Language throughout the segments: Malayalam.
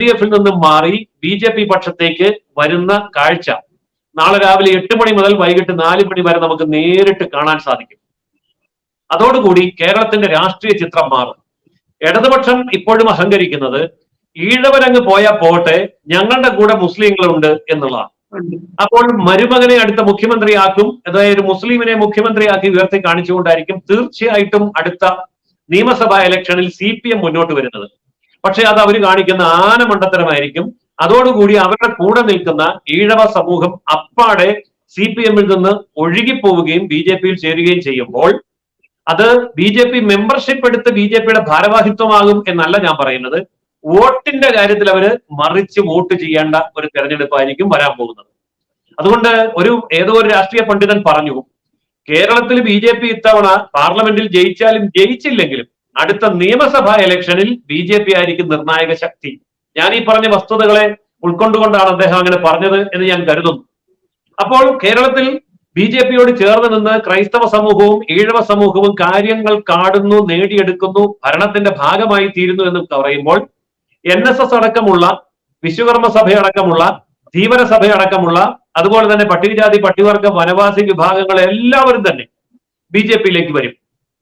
ഡി എഫിൽ നിന്നും മാറി ബി ജെ പി പക്ഷത്തേക്ക് വരുന്ന കാഴ്ച. നാളെ രാവിലെ എട്ട് മണി മുതൽ വൈകിട്ട് നാല് മണി വരെ നമുക്ക് നേരിട്ട് കാണാൻ സാധിക്കും. അതോടുകൂടി കേരളത്തിന്റെ രാഷ്ട്രീയ ചിത്രം മാറും. ഇടതുപക്ഷം ഇപ്പോഴും അഹങ്കരിക്കുന്നത് ഈഴവരങ്ങ് പോയാൽ പോട്ടെ ഞങ്ങളുടെ കൂടെ മുസ്ലിങ്ങളുണ്ട് എന്നുള്ളതാണ്. അപ്പോൾ മരുമകനെ അടുത്ത മുഖ്യമന്ത്രിയാക്കും അതായത് മുസ്ലിമിനെ മുഖ്യമന്ത്രിയാക്കി ഉയർത്തി കാണിച്ചുകൊണ്ടായിരിക്കും തീർച്ചയായിട്ടും അടുത്ത നിയമസഭാ ഇലക്ഷനിൽ സി മുന്നോട്ട് വരുന്നത്. പക്ഷെ അത് അവർ കാണിക്കുന്ന ആനമണ്ടത്തരമായിരിക്കും. അതോടുകൂടി അവരുടെ കൂടെ നിൽക്കുന്ന ഈഴവ സമൂഹം അപ്പാടെ സി പി എമ്മിൽ നിന്ന് ഒഴുകിപ്പോവുകയും ബി ജെ പിയിൽ ചേരുകയും ചെയ്യുമ്പോൾ അത് ബി ജെ പി മെമ്പർഷിപ്പ് എടുത്ത് ബി ജെ പിയുടെ ഭാരവാഹിത്വമാകും എന്നല്ല ഞാൻ പറയുന്നത്. വോട്ടിന്റെ കാര്യത്തിൽ അവർ മറിച്ച് വോട്ട് ചെയ്യേണ്ട ഒരു തെരഞ്ഞെടുപ്പായിരിക്കും വരാൻ പോകുന്നത്. അതുകൊണ്ട് ഒരു ഏതോ ഒരു രാഷ്ട്രീയ പണ്ഡിതൻ പറഞ്ഞു കേരളത്തിൽ ബി ജെ പി ഇത്തവണ പാർലമെന്റിൽ ജയിച്ചാലും ജയിച്ചില്ലെങ്കിലും അടുത്ത നിയമസഭാ ഇലക്ഷനിൽ ബി ജെ പി ആയിരിക്കും നിർണായക ശക്തി. ഞാൻ ഈ പറഞ്ഞ വസ്തുതകളെ ഉൾക്കൊണ്ടുകൊണ്ടാണ് അദ്ദേഹം അങ്ങനെ പറഞ്ഞത് എന്ന് ഞാൻ കരുതുന്നു. അപ്പോൾ കേരളത്തിൽ ബി ജെ പിയോട് ചേർന്ന് നിന്ന് ക്രൈസ്തവ സമൂഹവും ഈഴവ സമൂഹവും കാര്യങ്ങൾ കാടുന്നു നേടിയെടുക്കുന്നു ഭരണത്തിന്റെ ഭാഗമായി തീരുന്നു എന്ന് പറയുമ്പോൾ എൻ എസ് എസ് അടക്കമുള്ള വിശ്വകർമ്മ സഭയടക്കമുള്ള ധീവര സഭയടക്കമുള്ള അതുപോലെ തന്നെ പട്ടികജാതി പട്ടികവർഗ വനവാസി വിഭാഗങ്ങൾ എല്ലാവരും തന്നെ ബി ജെ പിയിലേക്ക് വരും.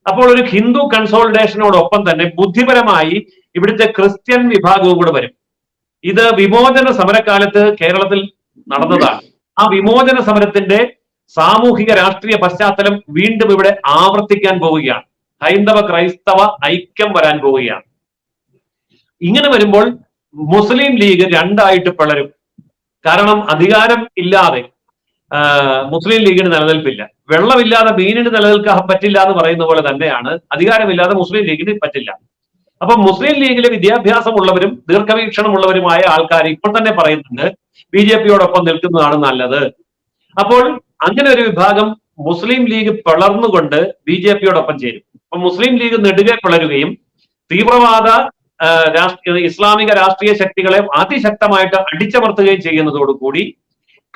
അപ്പോൾ ഒരു ഹിന്ദു കൺസോളിഡേഷനോടൊപ്പം തന്നെ ബുദ്ധിപരമായി ഇവിടുത്തെ ക്രിസ്ത്യൻ വിഭാഗവും കൂടെ വരും. ഇത് വിമോചന സമരക്കാലത്ത് കേരളത്തിൽ നടന്നതാണ്. ആ വിമോചന സമരത്തിന്റെ സാമൂഹിക രാഷ്ട്രീയ പശ്ചാത്തലം വീണ്ടും ഇവിടെ ആവർത്തിക്കാൻ പോവുകയാണ്. ഹൈന്ദവ ക്രൈസ്തവ ഐക്യം വരാൻ പോവുകയാണ്. ഇങ്ങനെ വരുമ്പോൾ മുസ്ലിം ലീഗ് രണ്ടായിട്ട് പിളരും. കാരണം അധികാരം ഇല്ലാതെ മുസ്ലിം ലീഗിന് നിലനിൽപ്പില്ല. വെള്ളമില്ലാതെ മീനിന് നിലനിൽക്കാൻ പറ്റില്ല എന്ന് പറയുന്ന പോലെ തന്നെയാണ് അധികാരമില്ലാതെ മുസ്ലിം ലീഗിന് പറ്റില്ല. അപ്പൊ മുസ്ലിം ലീഗിലെ വിദ്യാഭ്യാസമുള്ളവരും ദീർഘവീക്ഷണമുള്ളവരുമായ ആൾക്കാർ ഇപ്പോൾ തന്നെ പറയുന്നുണ്ട് ബി ജെ പിയോടൊപ്പം നിൽക്കുന്നതാണ് നല്ലത്. അപ്പോൾ അങ്ങനെ ഒരു വിഭാഗം മുസ്ലിം ലീഗ് പിളർന്നുകൊണ്ട് ബി ജെ പിയോടൊപ്പം ചേരും. അപ്പൊ മുസ്ലിം ലീഗ് നെടുകെ പിളരുകയും തീവ്രവാദ രാഷ്ട്രീയ ഇസ്ലാമിക രാഷ്ട്രീയ ശക്തികളെ അതിശക്തമായിട്ട് അടിച്ചമർത്തുകയും ചെയ്യുന്നതോടുകൂടി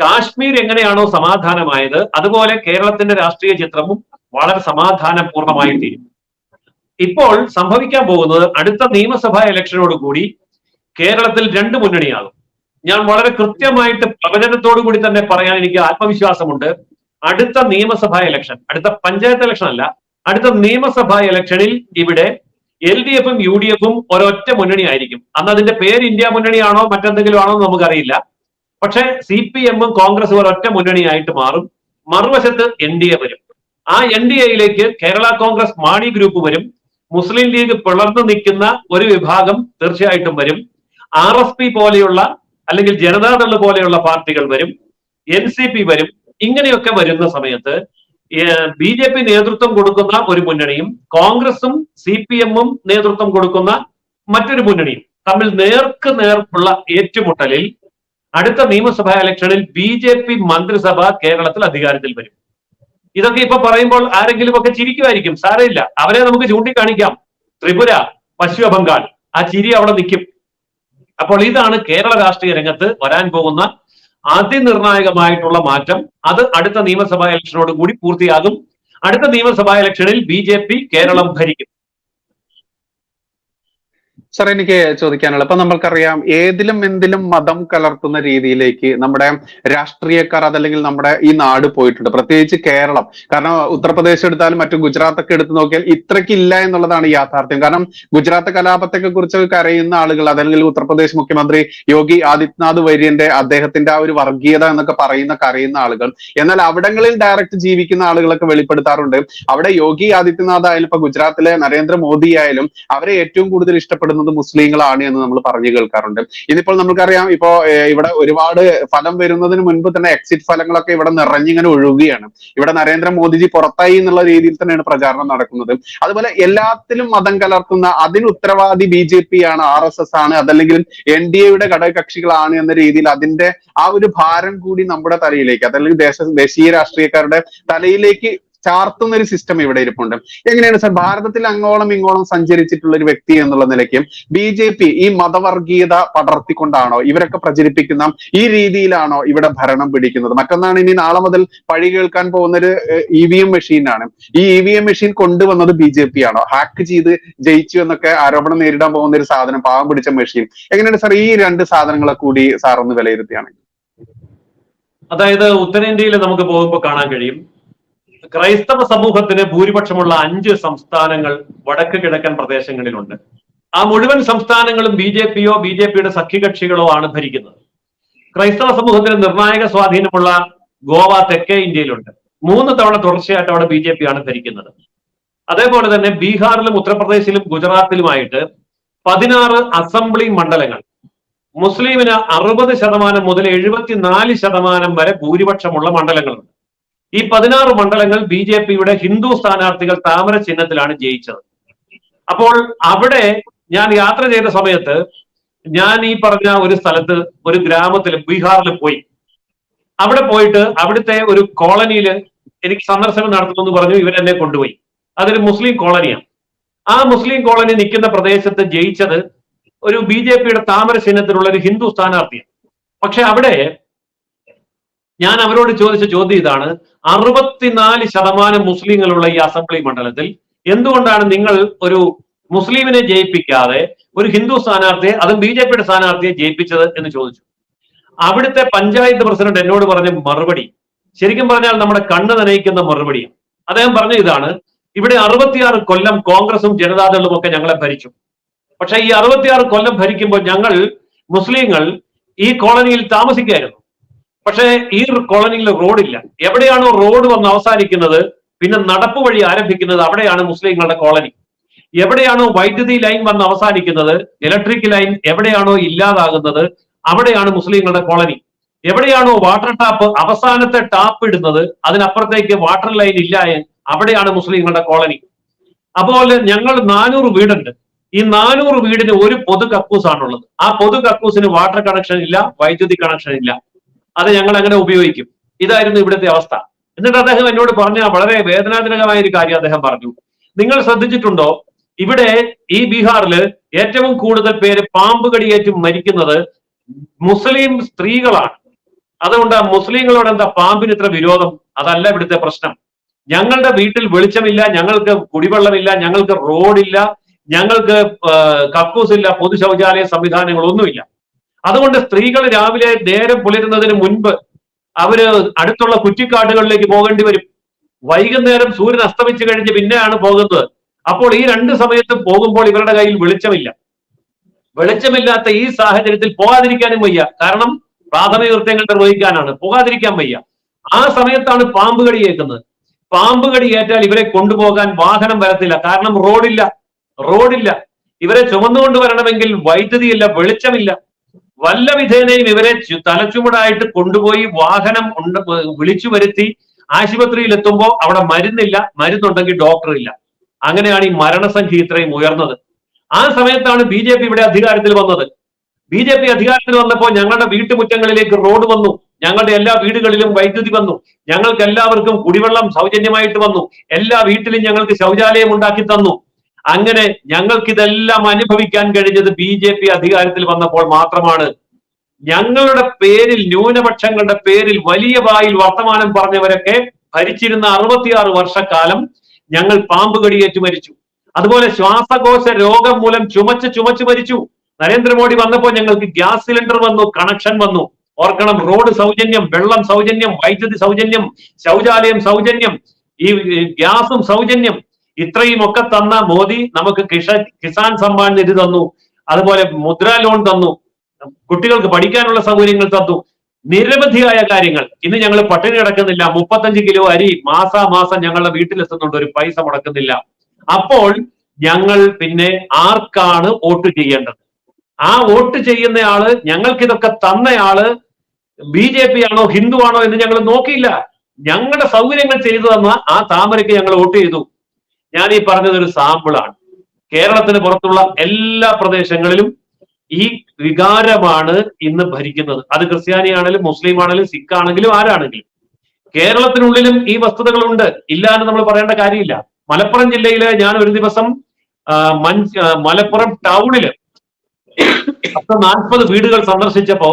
കാശ്മീർ എങ്ങനെയാണോ സമാധാനമായത് അതുപോലെ കേരളത്തിന്റെ രാഷ്ട്രീയ ചിത്രവും വളരെ സമാധാനപൂർണമായി തീരും. ഇപ്പോൾ സംഭവിക്കാൻ പോകുന്നത് അടുത്ത നിയമസഭാ ഇലക്ഷനോട് കൂടി കേരളത്തിൽ രണ്ട് മുന്നണിയാകും. ഞാൻ വളരെ കൃത്യമായിട്ട് പ്രവചനത്തോടു കൂടി തന്നെ പറയാൻ എനിക്ക് ആത്മവിശ്വാസമുണ്ട്. അടുത്ത നിയമസഭാ ഇലക്ഷൻ അടുത്ത പഞ്ചായത്ത് ഇലക്ഷൻ അല്ല അടുത്ത നിയമസഭാ ഇലക്ഷനിൽ ഇവിടെ എൽ ഡി എഫും യു ഡി എഫും ഒരൊറ്റ മുന്നണി ആയിരിക്കും അന്ന് അതിന്റെ പേര് ഇന്ത്യ മുന്നണിയാണോ മറ്റെന്തെങ്കിലും ആണോ എന്ന് നമുക്കറിയില്ല. പക്ഷെ സി പി എമ്മും കോൺഗ്രസും ഒരൊറ്റ മുന്നണിയായിട്ട് മാറും. മറുവശത്ത് എൻ ഡി എ വരും. ആ എൻ ഡി എയിലേക്ക് കേരള കോൺഗ്രസ് മാണി ഗ്രൂപ്പ് വരും. മുസ്ലിം ലീഗ് പിളർന്നു നിൽക്കുന്ന ഒരു വിഭാഗം തീർച്ചയായിട്ടും വരും. ആർ എസ് പി പോലെയുള്ള അല്ലെങ്കിൽ ജനതാദൾ പോലെയുള്ള പാർട്ടികൾ വരും. എൻ സി പി വരും. ഇങ്ങനെയൊക്കെ വരുന്ന സമയത്ത് ബി ജെ പി നേതൃത്വം കൊടുക്കുന്ന ഒരു മുന്നണിയും കോൺഗ്രസും സി പി എമ്മും നേതൃത്വം കൊടുക്കുന്ന മറ്റൊരു മുന്നണിയും തമ്മിൽ നേർക്ക് നേർക്കുള്ള ഏറ്റുമുട്ടലിൽ അടുത്ത നിയമസഭാ ഇലക്ഷനിൽ ബി ജെ പി മന്ത്രിസഭ കേരളത്തിൽ അധികാരത്തിൽ വരും. ഇതൊക്കെ ഇപ്പൊ പറയുമ്പോൾ ആരെങ്കിലും ഒക്കെ ചിരിക്കുമായിരിക്കും. സാരമില്ല. അവരെ നമുക്ക് ചൂണ്ടിക്കാണിക്കാം. ത്രിപുര പശ്ചിമ ബംഗാൾ. ആ ചിരി അവിടെ നിൽക്കും. അപ്പോൾ ഇതാണ് കേരള രാഷ്ട്രീയ രംഗത്ത് വരാൻ പോകുന്ന അതിനിർണായകമായിട്ടുള്ള മാറ്റം. അത് അടുത്ത നിയമസഭാ ഇലക്ഷനോട് കൂടി പൂർത്തിയാകും. അടുത്ത നിയമസഭാ ഇലക്ഷനിൽ ബി കേരളം ഭരിക്കും. സാർ എനിക്ക് ചോദിക്കാനുള്ളത്. ഇപ്പൊ നമ്മൾക്കറിയാം ഏതിലും എന്തിലും മതം കലർത്തുന്ന രീതിയിലേക്ക് നമ്മുടെ രാഷ്ട്രീയക്കാർ അതല്ലെങ്കിൽ നമ്മുടെ ഈ നാട് പോയിട്ടുണ്ട്. പ്രത്യേകിച്ച് കേരളം. കാരണം ഉത്തർപ്രദേശ് എടുത്താലും മറ്റു ഗുജറാത്ത് ഒക്കെ എടുത്തു നോക്കിയാൽ ഇത്രയ്ക്ക് ഇല്ല എന്നുള്ളതാണ് യാഥാർത്ഥ്യം. കാരണം ഗുജറാത്ത് കലാപത്തെ കുറിച്ച് കരയുന്ന ആളുകൾ അതല്ലെങ്കിൽ ഉത്തർപ്രദേശ് മുഖ്യമന്ത്രി യോഗി ആദിത്യനാഥ് വര്യന്റെ അദ്ദേഹത്തിന്റെ ആ ഒരു വർഗീയത എന്നൊക്കെ പറയുന്ന കരയുന്ന ആളുകൾ. എന്നാൽ അവിടങ്ങളിൽ ഡയറക്റ്റ് ജീവിക്കുന്ന ആളുകളൊക്കെ വെളിപ്പെടുത്താറുണ്ട്. അവിടെ യോഗി ആദിത്യനാഥ് ആയാലും ഇപ്പൊ ഗുജറാത്തിലെ നരേന്ദ്രമോദി ആയാലും അവരെ ഏറ്റവും കൂടുതൽ ഇഷ്ടപ്പെടുന്നത് മുസ്ലിങ്ങളാണ് എന്ന് നമ്മൾ പറഞ്ഞു കേൾക്കാറുണ്ട്. ഇതിപ്പോൾ നമുക്കറിയാം ഇപ്പോ ഇവിടെ ഒരുപാട് ഫലം വരുന്നതിന് മുൻപ് തന്നെ എക്സിറ്റ് ഫലങ്ങളൊക്കെ ഇവിടെ നിറഞ്ഞിങ്ങനെ ഒഴുകുകയാണ്. ഇവിടെ നരേന്ദ്രമോദിജി പുറത്തായി എന്നുള്ള രീതിയിൽ തന്നെയാണ് പ്രചാരണം നടക്കുന്നത്. അതുപോലെ എല്ലാത്തിലും മതം കലർത്തുന്ന അതിന് ഉത്തരവാദി ബി ജെ പി ആണ് ആർ എസ് എസ് ആണ് അതല്ലെങ്കിൽ എൻ ഡി എയുടെ ഘടകകക്ഷികളാണ് എന്ന രീതിയിൽ അതിന്റെ ആ ഒരു ഭാരം കൂടി നമ്മുടെ തലയിലേക്ക് അതല്ലെങ്കിൽ ദേശ ദേശീയ രാഷ്ട്രീയക്കാരുടെ തലയിലേക്ക് ചാർത്തുന്ന ഒരു സിസ്റ്റം ഇവിടെ ഇരിപ്പുണ്ട്. എങ്ങനെയാണ് സാർ ഭാരതത്തിൽ അങ്ങോളം ഇങ്ങോളം സഞ്ചരിച്ചിട്ടുള്ള ഒരു വ്യക്തി എന്നുള്ള നിലയ്ക്ക് ബി ജെ പി ഈ മതവർഗീയത പടർത്തിക്കൊണ്ടാണോ ഇവരൊക്കെ പ്രചരിപ്പിക്കുന്ന ഈ രീതിയിലാണോ ഇവിടെ ഭരണം പിടിക്കുന്നത്? മറ്റൊന്നാണ് ഇനി നാളെ മുതൽ പഴി കേൾക്കാൻ പോകുന്ന ഒരു ഇ വി എം മെഷീനാണ് ഈ ഇ വി എം മെഷീൻ കൊണ്ടുവന്നത് ബി ജെ പി ആണോ? ഹാക്ക് ചെയ്ത് ജയിച്ചു എന്നൊക്കെ ആരോപണം നേരിടാൻ പോകുന്ന ഒരു സാധനം പാവം പിടിച്ച മെഷീൻ എങ്ങനെയാണ് സാർ ഈ രണ്ട് സാധനങ്ങളെ കൂടി സാർ ഒന്ന് വിലയിരുത്തിയാണ് അതായത് ഉത്തരേന്ത്യയിൽ നമുക്ക് പോകുമ്പോൾ കാണാൻ കഴിയും. ക്രൈസ്തവ സമൂഹത്തിന് ഭൂരിപക്ഷമുള്ള അഞ്ച് സംസ്ഥാനങ്ങൾ വടക്ക് കിഴക്കൻ പ്രദേശങ്ങളിലുണ്ട്. ആ മുഴുവൻ സംസ്ഥാനങ്ങളും ബി ജെ പിയോ ബി ജെ പിയുടെ സഖ്യകക്ഷികളോ ആണ് ഭരിക്കുന്നത്. ക്രൈസ്തവ സമൂഹത്തിന് നിർണായക സ്വാധീനമുള്ള ഗോവ തെക്കേ ഇന്ത്യയിലുണ്ട്. മൂന്ന് തവണ തുടർച്ചയായിട്ട് അവിടെ ബി ജെ പി ആണ് ഭരിക്കുന്നത്. അതേപോലെ തന്നെ ബീഹാറിലും ഉത്തർപ്രദേശിലും ഗുജറാത്തിലുമായിട്ട് പതിനാറ് അസംബ്ലി മണ്ഡലങ്ങൾ. മുസ്ലിമിന് അറുപത് ശതമാനം മുതൽ എഴുപത്തിനാല് ശതമാനം വരെ ഭൂരിപക്ഷമുള്ള മണ്ഡലങ്ങളുണ്ട്. ഈ പതിനാറ് മണ്ഡലങ്ങൾ ബി ജെ പിയുടെ ഹിന്ദു സ്ഥാനാർത്ഥികൾ താമര ചിഹ്നത്തിലാണ് ജയിച്ചത്. അപ്പോൾ അവിടെ ഞാൻ യാത്ര ചെയ്ത സമയത്ത് ഞാൻ ഈ പറഞ്ഞ ഒരു സ്ഥലത്ത് ഒരു ഗ്രാമത്തിൽ ബീഹാറിൽ പോയി. അവിടെ പോയിട്ട് അവിടുത്തെ ഒരു കോളനിയിൽ എനിക്ക് സന്ദർശനം നടത്തുമെന്ന് പറഞ്ഞു ഇവരെന്നെ കൊണ്ടുപോയി. അതൊരു മുസ്ലിം കോളനിയാണ്. ആ മുസ്ലിം കോളനി നിൽക്കുന്ന പ്രദേശത്ത് ജയിച്ചത് ഒരു ബി ജെ പിയുടെ താമര ചിഹ്നത്തിലുള്ള ഒരു ഹിന്ദു സ്ഥാനാർത്ഥിയാണ്. പക്ഷെ അവിടെ ഞാൻ അവരോട് ചോദിച്ച ചോദ്യം ഇതാണ്. അറുപത്തിനാല് ശതമാനം മുസ്ലിങ്ങളുള്ള ഈ അസംബ്ലി മണ്ഡലത്തിൽ എന്തുകൊണ്ടാണ് നിങ്ങൾ ഒരു മുസ്ലിമിനെ ജയിപ്പിക്കാതെ ഒരു ഹിന്ദു സ്ഥാനാർത്ഥിയെ അതും ബി ജെ പിയുടെ സ്ഥാനാർത്ഥിയെ ജയിപ്പിച്ചത് എന്ന് ചോദിച്ചു. അവിടുത്തെ പഞ്ചായത്ത് പ്രസിഡന്റ് എന്നോട് പറഞ്ഞ മറുപടി ശരിക്കും പറഞ്ഞാൽ നമ്മുടെ കണ്ണ് നനയിക്കുന്ന മറുപടിയാണ്. അദ്ദേഹം പറഞ്ഞ ഇതാണ് ഇവിടെ അറുപത്തിയാറ് കൊല്ലം കോൺഗ്രസും ജനതാദളും ഒക്കെ ഞങ്ങളെ ഭരിച്ചു. പക്ഷെ ഈ അറുപത്തിയാറ് കൊല്ലം ഭരിക്കുമ്പോൾ ഞങ്ങൾ മുസ്ലിങ്ങൾ ഈ കോളനിയിൽ താമസിക്കായിരുന്നു പക്ഷേ ഈ കോളനിയിൽ റോഡില്ല. എവിടെയാണോ റോഡ് വന്ന് അവസാനിക്കുന്നത് പിന്നെ നടപ്പ് വഴി ആരംഭിക്കുന്നത് അവിടെയാണ് മുസ്ലിങ്ങളുടെ കോളനി. എവിടെയാണോ വൈദ്യുതി ലൈൻ വന്ന് അവസാനിക്കുന്നത് ഇലക്ട്രിക് ലൈൻ എവിടെയാണോ ഇല്ലാതാകുന്നത് അവിടെയാണ് മുസ്ലിങ്ങളുടെ കോളനി. എവിടെയാണോ വാട്ടർ ടാപ്പ് അവസാനത്തെ ടാപ്പ് ഇടുന്നത് അതിനപ്പുറത്തേക്ക് വാട്ടർ ലൈൻ ഇല്ല അവിടെയാണ് മുസ്ലിങ്ങളുടെ കോളനി. അതുപോലെ ഞങ്ങൾ നാനൂറ് വീടുണ്ട്. ഈ നാനൂറ് വീടിന് ഒരു പൊതു കക്കൂസാണുള്ളത്. ആ പൊതു കക്കൂസിന് വാട്ടർ കണക്ഷൻ ഇല്ല വൈദ്യുതി കണക്ഷൻ ഇല്ല. അത് ഞങ്ങൾ അങ്ങനെ ഉപയോഗിക്കും? ഇതായിരുന്നു ഇവിടുത്തെ അവസ്ഥ. എന്നിട്ട് അദ്ദേഹം എന്നോട് പറഞ്ഞ വളരെ വേദനാജനകമായ ഒരു കാര്യം അദ്ദേഹം പറഞ്ഞു. നിങ്ങൾ ശ്രദ്ധിച്ചിട്ടുണ്ടോ? ഇവിടെ ഈ ബീഹാറിൽ ഏറ്റവും കൂടുതൽ പേര് പാമ്പ് കടിയേറ്റ് മരിക്കുന്നത് മുസ്ലിം സ്ത്രീകളാണ്. അതുകൊണ്ട് മുസ്ലിങ്ങളോട് എന്താ പാമ്പിന് ഇത്ര വിരോധം? അതല്ല ഇവിടുത്തെ പ്രശ്നം. ഞങ്ങളുടെ വീട്ടിൽ വെളിച്ചമില്ല ഞങ്ങൾക്ക് കുടിവെള്ളമില്ല ഞങ്ങൾക്ക് റോഡില്ല ഞങ്ങൾക്ക് കക്കൂസില്ല പൊതു ശൗചാലയ സംവിധാനങ്ങളൊന്നുമില്ല. അതുകൊണ്ട് സ്ത്രീകൾ രാവിലെ നേരം പുലരുന്നതിന് മുൻപ് അവർ അടുത്തുള്ള കുറ്റിക്കാടുകളിലേക്ക് പോകേണ്ടി വരും. വൈകുന്നേരം സൂര്യൻ അസ്തമിച്ചു കഴിഞ്ഞ് പിന്നെയാണ് പോകുന്നത്. അപ്പോൾ ഈ രണ്ട് സമയത്തും പോകുമ്പോൾ ഇവരുടെ കയ്യിൽ വെളിച്ചമില്ല. വെളിച്ചമില്ലാത്ത ഈ സാഹചര്യത്തിൽ പോകാതിരിക്കാനും വയ്യ. കാരണം പ്രാഥമിക കൃത്യങ്ങൾ നിർവഹിക്കാനാണ്. പോകാതിരിക്കാൻ വയ്യ. ആ സമയത്താണ് പാമ്പ് കടി ഏൽക്കുന്നത്. പാമ്പ് കടി ഏറ്റാൽ ഇവരെ കൊണ്ടുപോകാൻ വാഹനം വരത്തില്ല. കാരണം റോഡില്ല. റോഡില്ല. ഇവരെ ചുമന്നുകൊണ്ട് വരണമെങ്കിൽ വൈദ്യുതിയില്ല വെളിച്ചമില്ല. വല്ല വിധേനയും ഇവരെ തലച്ചുമടായിട്ട് കൊണ്ടുപോയി വാഹനം ഉണ്ട് വിളിച്ചു വരുത്തി ആശുപത്രിയിൽ എത്തുമ്പോൾ അവിടെ മരുന്നില്ല മരുന്നുണ്ടെങ്കിൽ ഡോക്ടർ ഇല്ല അങ്ങനെയാണ് ഈ മരണസംഖ്യ ഇത്രയും ഉയർന്നത്. ആ സമയത്താണ് ബി ജെ പി ഇവിടെ അധികാരത്തിൽ വന്നത്. ബി ജെ പി അധികാരത്തിൽ വന്നപ്പോൾ ഞങ്ങളുടെ വീട്ടുമുറ്റങ്ങളിലേക്ക് റോഡ് വന്നു. ഞങ്ങളുടെ എല്ലാ വീടുകളിലും വൈദ്യുതി വന്നു. ഞങ്ങൾക്ക് എല്ലാവർക്കും കുടിവെള്ളം സൗജന്യമായിട്ട് വന്നു. എല്ലാ വീട്ടിലും ഞങ്ങൾക്ക് ശൗചാലയം ഉണ്ടാക്കി തന്നു. അങ്ങനെ ഞങ്ങൾക്ക് ഇതെല്ലാം അനുഭവിക്കാൻ കഴിഞ്ഞത് ബി ജെ പി അധികാരത്തിൽ വന്നപ്പോൾ മാത്രമാണ്. ഞങ്ങളുടെ പേരിൽ ന്യൂനപക്ഷങ്ങളുടെ പേരിൽ വലിയ വായിൽ വർത്തമാനം പറഞ്ഞവരൊക്കെ ഭരിച്ചിരുന്ന അറുപത്തിയാറ് വർഷക്കാലം ഞങ്ങൾ പാമ്പ് കടിയേറ്റ് മരിച്ചു. അതുപോലെ ശ്വാസകോശ രോഗം മൂലം ചുമച്ച് ചുമച്ച് മരിച്ചു. നരേന്ദ്രമോദി വന്നപ്പോൾ ഞങ്ങൾക്ക് ഗ്യാസ് സിലിണ്ടർ വന്നു കണക്ഷൻ വന്നു. ഓർക്കണം റോഡ് സൗജന്യം വെള്ളം സൗജന്യം വൈദ്യുതി സൗജന്യം ശൗചാലയം സൗജന്യം ഈ ഗ്യാസും സൗജന്യം. ഇത്രയും ഒക്കെ തന്ന മോദി നമുക്ക് കിഷ കിസാൻ സമ്മാൻ നിധി തന്നു. അതുപോലെ മുദ്രാ ലോൺ തന്നു. കുട്ടികൾക്ക് പഠിക്കാനുള്ള സൗകര്യങ്ങൾ തന്നു. നിരവധിയായ കാര്യങ്ങൾ. ഇന്ന് ഞങ്ങൾ പട്ടിണി കിടക്കുന്നില്ല. മുപ്പത്തഞ്ച് കിലോ അരി മാസാമാസം ഞങ്ങളുടെ വീട്ടിലെത്തുന്നുണ്ട്. ഒരു പൈസ മുടക്കുന്നില്ല. അപ്പോൾ ഞങ്ങൾ പിന്നെ ആർക്കാണ് വോട്ട് ചെയ്യേണ്ടത്? ആ വോട്ട് ചെയ്യുന്ന ചെയ്യുന്നയാൾ ഞങ്ങൾക്ക് ഇതൊക്കെ തന്നയാൾ ബി ജെ പി ആണോ ഹിന്ദു ആണോ എന്ന് ഞങ്ങൾ നോക്കിയില്ല. ഞങ്ങളുടെ സൗകര്യങ്ങൾ ചെയ്തു തന്ന ആ താമരയ്ക്ക് ഞങ്ങൾ വോട്ട് ചെയ്തു. ഞാൻ ഈ പറഞ്ഞത് ഒരു സാമ്പിളാണ്. കേരളത്തിന് പുറത്തുള്ള എല്ലാ പ്രദേശങ്ങളിലും ഈ വികാരമാണ് ഇന്ന് ഭരിക്കുന്നത്. അത് ക്രിസ്ത്യാനി ആണെങ്കിലും മുസ്ലിം ആണെങ്കിലും സിഖ് ആണെങ്കിലും ആരാണെങ്കിലും. കേരളത്തിനുള്ളിലും ഈ വസ്തുതകളുണ്ട്. ഇല്ല എന്ന് നമ്മൾ പറയേണ്ട കാര്യമില്ല. മലപ്പുറം ജില്ലയിലെ ഞാൻ ഒരു ദിവസം മലപ്പുറം ടൗണിൽ പത്ത് നാൽപ്പത് വീടുകൾ സന്ദർശിച്ചപ്പോ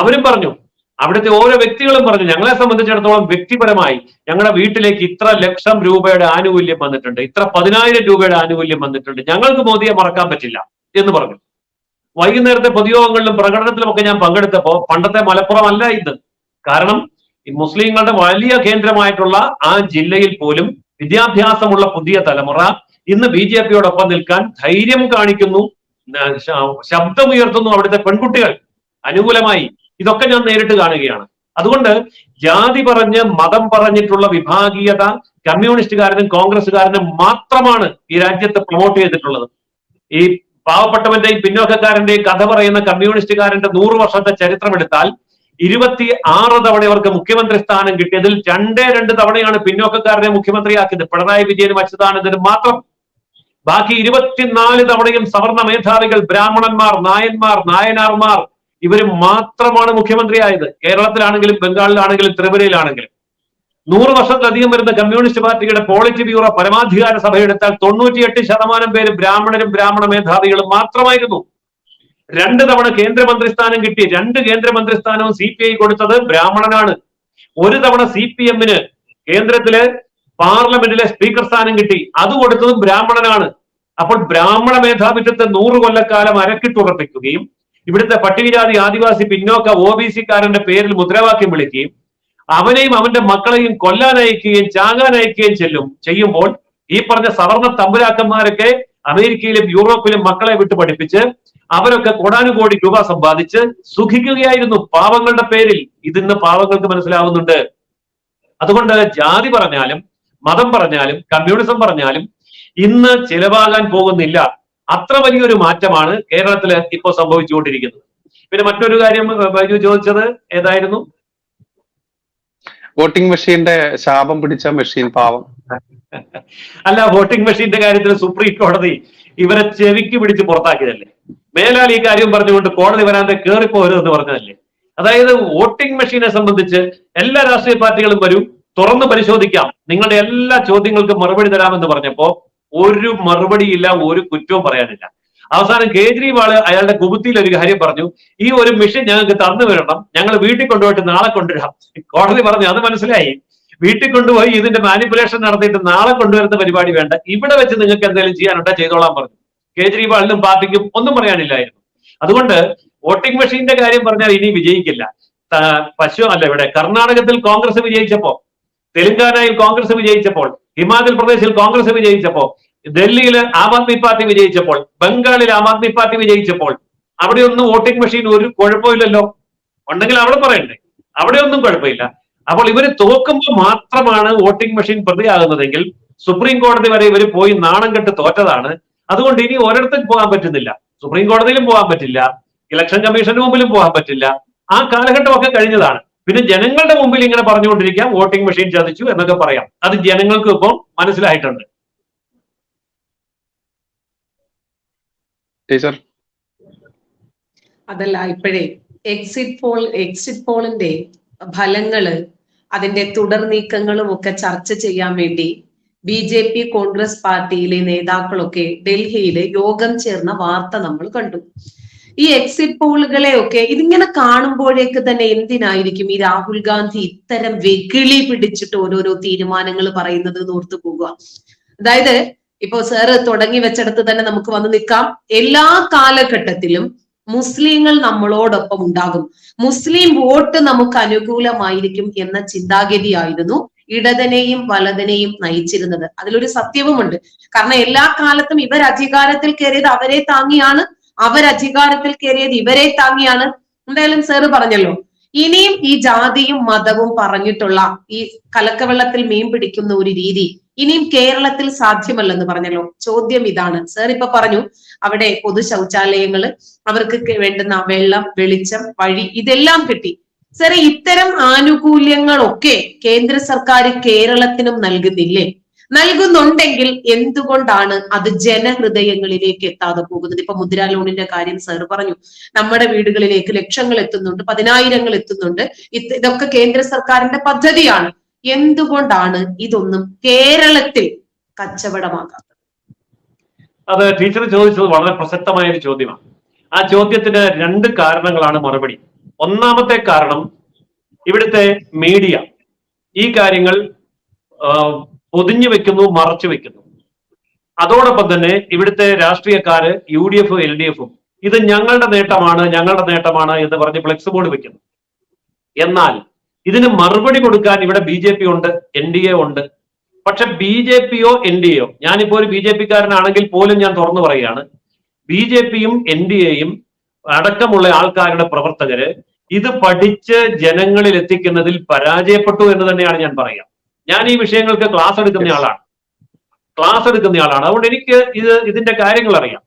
അവരും പറഞ്ഞു അവിടുത്തെ ഓരോ വ്യക്തികളും പറഞ്ഞു ഞങ്ങളെ സംബന്ധിച്ചിടത്തോളം വ്യക്തിപരമായി ഞങ്ങളുടെ വീട്ടിലേക്ക് ഇത്ര ലക്ഷം രൂപയുടെ ആനുകൂല്യം വന്നിട്ടുണ്ട് ഇത്ര പതിനായിരം രൂപയുടെ ആനുകൂല്യം വന്നിട്ടുണ്ട് ഞങ്ങൾക്ക് മോദിയെ മറക്കാൻ പറ്റില്ല എന്ന് പറഞ്ഞു. വൈകുന്നേരത്തെ പൊതുയോഗങ്ങളിലും പ്രകടനത്തിലും ഒക്കെ ഞാൻ പങ്കെടുത്തപ്പോ പണ്ടത്തെ മലപ്പുറം അല്ല ഇത്. കാരണം മുസ്ലിങ്ങളുടെ വലിയ കേന്ദ്രമായിട്ടുള്ള ആ ജില്ലയിൽ പോലും വിദ്യാഭ്യാസമുള്ള പുതിയ തലമുറ ഇന്ന് ബി ജെ പിയോടൊപ്പം നിൽക്കാൻ ധൈര്യം കാണിക്കുന്നു ശബ്ദമുയർത്തുന്നു അവിടുത്തെ പെൺകുട്ടികൾ. അനുകൂലമായി ഇതൊക്കെ ഞാൻ നേരിട്ട് കാണുകയാണ്. അതുകൊണ്ട് ജാതി പറഞ്ഞ് മതം പറഞ്ഞിട്ടുള്ള വിഭാഗീയത കമ്മ്യൂണിസ്റ്റുകാരനും കോൺഗ്രസ്സുകാരനും മാത്രമാണ് ഈ രാജ്യത്ത് പ്രൊമോട്ട് ചെയ്തിട്ടുള്ളത്. ഈ പാവപ്പെട്ടവന്റെയും പിന്നോക്കക്കാരന്റെയും കഥ പറയുന്ന കമ്മ്യൂണിസ്റ്റുകാരന്റെ നൂറ് വർഷത്തെ ചരിത്രം എടുത്താൽ ഇരുപത്തി ആറ് തവണ അവർക്ക് മുഖ്യമന്ത്രി സ്ഥാനം കിട്ടിയതിൽ രണ്ടേ രണ്ട് തവണയാണ് പിന്നോക്കക്കാരനെ മുഖ്യമന്ത്രിയാക്കിയത്. പിണറായി വിജയനും അച്യുതാനന്ദനും മാത്രം. ബാക്കി ഇരുപത്തിനാല് തവണയും സവർണ മേധാവികൾ ബ്രാഹ്മണന്മാർ നായന്മാർ നായനാർമാർ ഇവർ മാത്രമാണ് മുഖ്യമന്ത്രിയായത്. കേരളത്തിലാണെങ്കിലും ബംഗാളിലാണെങ്കിലും ത്രിപുരയിലാണെങ്കിലും. നൂറ് വർഷത്തിലധികം വരുന്ന കമ്മ്യൂണിസ്റ്റ് പാർട്ടിയുടെ പോളിറ്റ് ബ്യൂറോ പരമാധികാര സഭ എടുത്താൽ തൊണ്ണൂറ്റിയെട്ട് ശതമാനം പേര് ബ്രാഹ്മണരും ബ്രാഹ്മണ മേധാവികളും മാത്രമായിരുന്നു. രണ്ട് തവണ കേന്ദ്രമന്ത്രി സ്ഥാനം കിട്ടി. രണ്ട് കേന്ദ്രമന്ത്രി സ്ഥാനവും സി പി ഐ കൊടുത്തത് ബ്രാഹ്മണനാണ്. ഒരു തവണ സി പി എമ്മിന് കേന്ദ്രത്തിലെ പാർലമെന്റിലെ സ്പീക്കർ സ്ഥാനം കിട്ടി. അത് കൊടുത്തതും ബ്രാഹ്മണനാണ്. അപ്പോൾ ബ്രാഹ്മണ മേധാവിത്വത്തെ നൂറ് കൊല്ലക്കാലം അരക്കിട്ടുറപ്പിക്കുകയും ഇവിടുത്തെ പട്ടികജാതി ആദിവാസി പിന്നോക്ക ഒ ബി സിക്കാരന്റെ പേരിൽ മുദ്രാവാക്യം വിളിക്കുകയും അവനെയും അവന്റെ മക്കളെയും കൊല്ലാൻ അയക്കുകയും ചാകാൻ അയക്കുകയും ചെല്ലും ചെയ്യുമ്പോൾ ഈ പറഞ്ഞ സവർണ തമ്പുരാക്കന്മാരൊക്കെ അമേരിക്കയിലും യൂറോപ്പിലും മക്കളെ വിട്ട് പഠിപ്പിച്ച് അവരൊക്കെ കോടാനുകോടി രൂപ സമ്പാദിച്ച് സുഖിക്കുകയായിരുന്നു. പാവങ്ങളുടെ പേരിൽ ഇതിന്ന് പാവങ്ങൾക്ക് മനസ്സിലാവുന്നുണ്ട്. അതുകൊണ്ട് ജാതി പറഞ്ഞാലും മതം പറഞ്ഞാലും കമ്മ്യൂണിസം പറഞ്ഞാലും ഇന്ന് ചിലവാകാൻ പോകുന്നില്ല. അത്ര വലിയൊരു മാറ്റമാണ് കേരളത്തിൽ ഇപ്പോൾ സംഭവിച്ചുകൊണ്ടിരിക്കുന്നത്. പിന്നെ മറ്റൊരു കാര്യം ബൈജു ചോദിച്ചത് ഏതായിരുന്നു? വോട്ടിംഗ് മെഷീന്റെ ശാപം പിടിച്ച മെഷീൻ പാവം. അല്ല വോട്ടിംഗ് മെഷീന്റെ കാര്യത്തിൽ സുപ്രീം കോടതി ഇവരെ ചെവിക്ക് പിടിച്ച് പുറത്താക്കിയതല്ലേ? മേലാൽ ഈ കാര്യം പറഞ്ഞുകൊണ്ട് കോടതി വരാതെ കയറിപ്പോരുതെന്ന് പറഞ്ഞതല്ലേ? അതായത് വോട്ടിംഗ് മെഷീനെ സംബന്ധിച്ച് എല്ലാ രാഷ്ട്രീയ പാർട്ടികളും വരും തുറന്ന് പരിശോധിക്കാം. നിങ്ങളുടെ എല്ലാ ചോദ്യങ്ങൾക്കും മറുപടി തരാമെന്ന് പറഞ്ഞപ്പോ ഒരു മറുപടിയില്ല ഒരു കുറ്റവും പറയാനില്ല. അവസാനം കേജ്രിവാൾ അയാളുടെ കുബുത്തിയിൽ ഒരു കാര്യം പറഞ്ഞു. ഈ ഒരു മിഷൻ ഞങ്ങൾക്ക് തന്നു വരണം. ഞങ്ങൾ വീട്ടിൽ കൊണ്ടുപോയിട്ട് നാളെ കൊണ്ടുവരാം. കോടതി പറഞ്ഞു അത് മനസ്സിലായി. വീട്ടിൽ കൊണ്ടുപോയി ഇതിന്റെ മാനിപ്പുലേഷൻ നടത്തിയിട്ട് നാളെ കൊണ്ടുവരുന്ന പരിപാടി വേണ്ട. ഇവിടെ വെച്ച് നിങ്ങൾക്ക് എന്തെങ്കിലും ചെയ്യാനുണ്ടോ ചെയ്തോളാൻ പറഞ്ഞു. കേജ്രിവാളിനും പാർട്ടിക്കും ഒന്നും പറയാനില്ലായിരുന്നു. അതുകൊണ്ട് വോട്ടിംഗ് മെഷീന്റെ കാര്യം പറഞ്ഞാൽ ഇനി വിജയിക്കില്ല. പശു അല്ല ഇവിടെ കർണാടകത്തിൽ കോൺഗ്രസ് വിജയിച്ചപ്പോ തെലങ്കാനയിൽ കോൺഗ്രസ് വിജയിച്ചപ്പോൾ ഹിമാചൽ പ്രദേശിൽ കോൺഗ്രസ് വിജയിച്ചപ്പോൾ ഡൽഹിയിൽ ആം ആദ്മി പാർട്ടി വിജയിച്ചപ്പോൾ ബംഗാളിൽ ആം ആദ്മി പാർട്ടി വിജയിച്ചപ്പോൾ അവിടെയൊന്നും വോട്ടിംഗ് മെഷീൻ ഒരു കുഴപ്പമില്ലല്ലോ? ഉണ്ടെങ്കിൽ അവിടെ പറയണ്ടേ? അവിടെയൊന്നും കുഴപ്പമില്ല. അപ്പോൾ ഇവർ തോക്കുമ്പോൾ മാത്രമാണ് വോട്ടിംഗ് മെഷീൻ പ്രതിയാകുന്നതെങ്കിൽ സുപ്രീം കോടതി വരെ ഇവർ പോയി നാണം കെട്ട് തോറ്റതാണ്. അതുകൊണ്ട് ഇനി ഒരിടത്തും പോകാൻ പറ്റുന്നില്ല. സുപ്രീം കോടതിയിലും പോകാൻ പറ്റില്ല. ഇലക്ഷൻ കമ്മീഷന് മുമ്പിലും പോകാൻ പറ്റില്ല. ആ കാലഘട്ടമൊക്കെ കഴിഞ്ഞതാണ്. പിന്നെ ജനങ്ങളുടെ മുമ്പിൽ ഇങ്ങനെ പറഞ്ഞുകൊണ്ടിരിക്കാം വോട്ടിംഗ് മെഷീൻ ചതിച്ചു എന്നൊക്കെ പറയാം. അത് ജനങ്ങൾക്ക് ഇപ്പം മനസ്സിലായിട്ടുണ്ട്. അതല്ല ഇപ്പോഴേ എക്സിറ്റ് പോൾ എക്സിറ്റ് പോളിന്റെ ഫലങ്ങൾ അതിന്റെ തുടർ നീക്കങ്ങളും ഒക്കെ ചർച്ച ചെയ്യാൻ വേണ്ടി ബി ജെ പി കോൺഗ്രസ് പാർട്ടിയിലെ നേതാക്കളൊക്കെ ഡൽഹിയിൽ യോഗം ചേർന്ന വാർത്ത നമ്മൾ കണ്ടു. ഈ എക്സിറ്റ് പോളുകളെ ഒക്കെ ഇതിങ്ങനെ കാണുമ്പോഴേക്ക് തന്നെ എന്തിനായിരിക്കും ഈ രാഹുൽ ഗാന്ധി ഇത്തരം വെകിളി പിടിച്ചിട്ട് ഓരോരോ തീരുമാനങ്ങൾ പറയുന്നത് ഓർത്തു പോകുക? അതായത് ഇപ്പോ സാറ് തുടങ്ങി വെച്ചിടത്ത് തന്നെ നമുക്ക് വന്ന് നിൽക്കാം. എല്ലാ കാലഘട്ടത്തിലും മുസ്ലിങ്ങൾ നമ്മളോടൊപ്പം ഉണ്ടാകും. മുസ്ലിം വോട്ട് നമുക്ക് അനുകൂലമായിരിക്കും എന്ന ചിന്താഗതിയായിരുന്നു ഇടതനെയും വലതനെയും നയിച്ചിരുന്നത്. അതിലൊരു സത്യവുമുണ്ട്. കാരണം എല്ലാ കാലത്തും ഇവർ അധികാരത്തിൽ കയറിയത് അവരെ താങ്ങിയാണ്. അവർ അധികാരത്തിൽ കയറിയത് ഇവരെ താങ്ങിയാണ്. എന്തായാലും സാറ് പറഞ്ഞല്ലോ. ഇനിയും ഈ ജാതിയും മതവും പറഞ്ഞിട്ടുള്ള ഈ കലക്കവെള്ളത്തിൽ മീൻ പിടിക്കുന്ന ഒരു രീതി ഇനിയും കേരളത്തിൽ സാധ്യമല്ലെന്ന് പറഞ്ഞല്ലോ. ചോദ്യം ഇതാണ്. സർ ഇപ്പൊ പറഞ്ഞു അവിടെ പൊതു ശൗചാലയങ്ങൾ അവർക്ക് വേണ്ടുന്ന വെള്ളം വെളിച്ചം വഴി ഇതെല്ലാം കിട്ടി. സാറേ ഇത്തരം ആനുകൂല്യങ്ങളൊക്കെ കേന്ദ്ര സർക്കാർ കേരളത്തിനും നൽകുന്നില്ലേ? നൽകുന്നുണ്ടെങ്കിൽ എന്തുകൊണ്ടാണ് അത് ജനഹൃദയങ്ങളിലേക്ക് എത്താതെ പോകുന്നത്? ഇപ്പൊ മുദ്രാ ലോണിന്റെ കാര്യം സർ പറഞ്ഞു. നമ്മുടെ വീടുകളിലേക്ക് ലക്ഷങ്ങൾ എത്തുന്നുണ്ട് പതിനായിരങ്ങൾ എത്തുന്നുണ്ട്. ഇതൊക്കെ കേന്ദ്ര സർക്കാരിന്റെ പദ്ധതിയാണ്. എന്തുകൊണ്ടാണ് ഇതൊന്നും കേരളത്തിൽ കച്ചവടമാകാത്തത്? അത് ടീച്ചർ ചോദിച്ചത് വളരെ പ്രസക്തമായ ഒരു ചോദ്യമാണ്. ആ ചോദ്യത്തിന് രണ്ട് കാരണങ്ങളാണ് മറുപടി. ഒന്നാമത്തെ കാരണം ഇവിടുത്തെ മീഡിയ ഈ കാര്യങ്ങൾ പൊതിഞ്ഞു വെക്കുന്നു മറച്ചു വെക്കുന്നു. അതോടൊപ്പം തന്നെ ഇവിടുത്തെ രാഷ്ട്രീയക്കാര് യു ഡി എഫും എൽ ഡി എഫും ഇത് ഞങ്ങളുടെ നേട്ടമാണ് ഞങ്ങളുടെ നേട്ടമാണ് എന്ന് പറഞ്ഞ് ഫ്ലെക്സ് ബോർഡ് വെക്കുന്നു. എന്നാൽ ഇതിന് മറുപടി കൊടുക്കാൻ ഇവിടെ ബി ജെ പി ഉണ്ട് എൻ ഡി എ ഉണ്ട്. പക്ഷെ ബി ജെ പിയോ എൻ ഡി എയോ ഞാനിപ്പോ ഒരു ബി ജെ പിക്കാരനാണെങ്കിൽ പോലും ഞാൻ തുറന്നു പറയുകയാണ്. ബി ജെ പിയും എൻ ഡി എയും അടക്കമുള്ള ആൾക്കാരുടെ പ്രവർത്തകര് ഇത് പഠിച്ച് ജനങ്ങളിൽ എത്തിക്കുന്നതിൽ പരാജയപ്പെട്ടു എന്ന് തന്നെയാണ് ഞാൻ പറയുക. ഞാൻ ഈ വിഷയങ്ങൾക്ക് ക്ലാസ് എടുക്കുന്ന ആളാണ്. ക്ലാസ് എടുക്കുന്ന ആളാണ്. അതുകൊണ്ട് എനിക്ക് ഇത് ഇതിന്റെ കാര്യങ്ങൾ അറിയാം.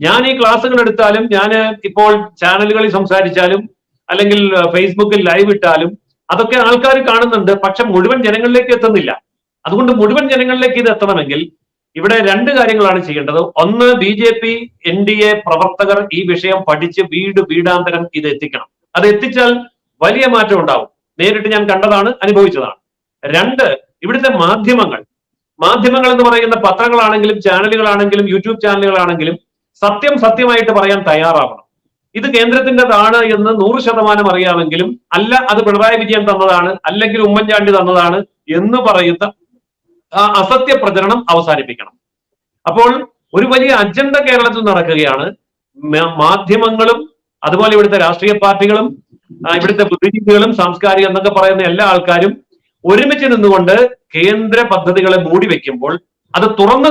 ഞാൻ ഈ ക്ലാസ്സുകൾ എടുത്താലും ഞാൻ ഇപ്പോൾ ചാനലുകളിൽ സംസാരിച്ചാലും അല്ലെങ്കിൽ ഫേസ്ബുക്കിൽ ലൈവ് ഇട്ടാലും അതൊക്കെ ആൾക്കാർ കാണുന്നുണ്ട്. പക്ഷെ മുഴുവൻ ജനങ്ങളിലേക്ക് എത്തുന്നില്ല. അതുകൊണ്ട് മുഴുവൻ ജനങ്ങളിലേക്ക് ഇത് എത്തണമെങ്കിൽ ഇവിടെ രണ്ട് കാര്യങ്ങളാണ് ചെയ്യേണ്ടത്. ഒന്ന് B J P N D A പ്രവർത്തകർ ഈ വിഷയം പഠിച്ച് വീട് വീടാന്തരം ഇത് എത്തിക്കണം. അത് എത്തിച്ചാൽ വലിയ മാറ്റം ഉണ്ടാവും. നേരിട്ട് ഞാൻ കണ്ടതാണ് അനുഭവിച്ചതാണ്. രണ്ട് ഇവിടുത്തെ മാധ്യമങ്ങൾ. മാധ്യമങ്ങൾ എന്ന് പറയുന്ന പത്രങ്ങളാണെങ്കിലും ചാനലുകളാണെങ്കിലും യൂട്യൂബ് ചാനലുകളാണെങ്കിലും സത്യം സത്യമായിട്ട് പറയാൻ തയ്യാറാവണം. ഇത് കേന്ദ്രത്തിന്റെതാണ് എന്ന് നൂറ് ശതമാനം അറിയാമെങ്കിലും അല്ല അത് പിണറായി വിജയൻ തന്നതാണ് അല്ലെങ്കിൽ ഉമ്മൻചാണ്ടി തന്നതാണ് എന്ന് പറയുന്ന അസത്യ പ്രചരണം അവസാനിപ്പിക്കണം. അപ്പോൾ ഒരു വലിയ അജണ്ട കേരളത്തിൽ നടക്കുകയാണ്. മാധ്യമങ്ങളും അതുപോലെ ഇവിടുത്തെ രാഷ്ട്രീയ പാർട്ടികളും ഇവിടുത്തെ ബുദ്ധിജീവികളും സാംസ്കാരിക എന്നൊക്കെ പറയുന്ന എല്ലാ ആൾക്കാരും ഒരുമിച്ച് നിന്നുകൊണ്ട് കേന്ദ്ര പദ്ധതികളെ മൂടി വെക്കുമ്പോൾ അത് തുറന്നു